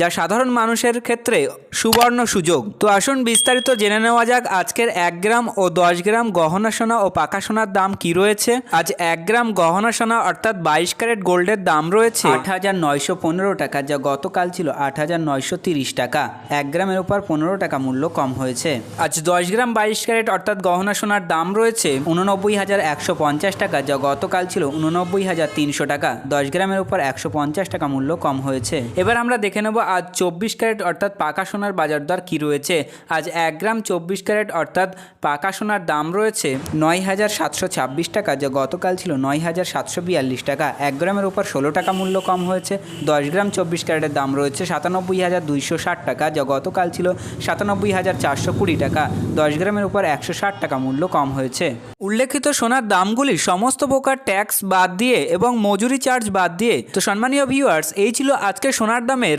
যা সাধারণ মানুষের ক্ষেত্রে সুবর্ণ সুযোগ। তো আসুন বিস্তারিত জেনে নেওয়া যাক আজকের এক গ্রাম ও দশ গ্রাম গহনা সোনা ও পাকা সোনার দাম কি রয়েছে। আজ এক গ্রাম গহনা সোনা অর্থাৎ বাইশ ক্যারেট গোল্ডের দাম রয়েছে। আট হাজার নয়শো পনেরো টাকা যা গতকাল ছিল আট হাজার নয়শো তিরিশ টাকা। এক গ্রামের উপর পনেরো টাকা মূল্য কম হয়েছে। আজ দশ গ্রাম বাইশ ক্যারেট অর্থাৎ গহনা সোনার দাম রয়েছে উননব্বই হাজার একশো পঞ্চাশ টাকা যা গতকাল ছিল উননব্বই হাজার তিনশো টাকা। দশ গ্রামের উপর একশো পঞ্চাশ টাকা মূল্য কম হয়েছে। এবার আমরা দেখে নেব আজ চব্বিশ ক্যারেট অর্থাৎ পাকা সোনার বাজার দর কী রয়েছে? আজ এক গ্রাম চব্বিশ ক্যারেট অর্থাৎ পাকা সোনার দাম রয়েছে নয় হাজার সাতশো ছাব্বিশ টাকা, যা গতকাল ছিল নয় হাজার সাতশো বিয়াল্লিশ টাকা। এক গ্রামের উপর ষোলো টাকা মূল্য কম হয়েছে, দশ গ্রাম চব্বিশ ক্যারেটের দাম রয়েছে সাতানব্বই হাজার দুইশো ষাট টাকা, যা গতকাল ছিল সাতানব্বই হাজার চারশো কুড়ি টাকা। দশ গ্রামের উপর একশো ষাট টাকা মূল্য কম হয়েছে। উল্লেখিত সোনার দামগুলি সমস্ত প্রকার ট্যাক্স বাদ দিয়ে এবং মজুরি চার্জ বাদ দিয়ে। তো সম্মানীয় ভিউয়ার্স, এই ছিল আজকে সোনার দামের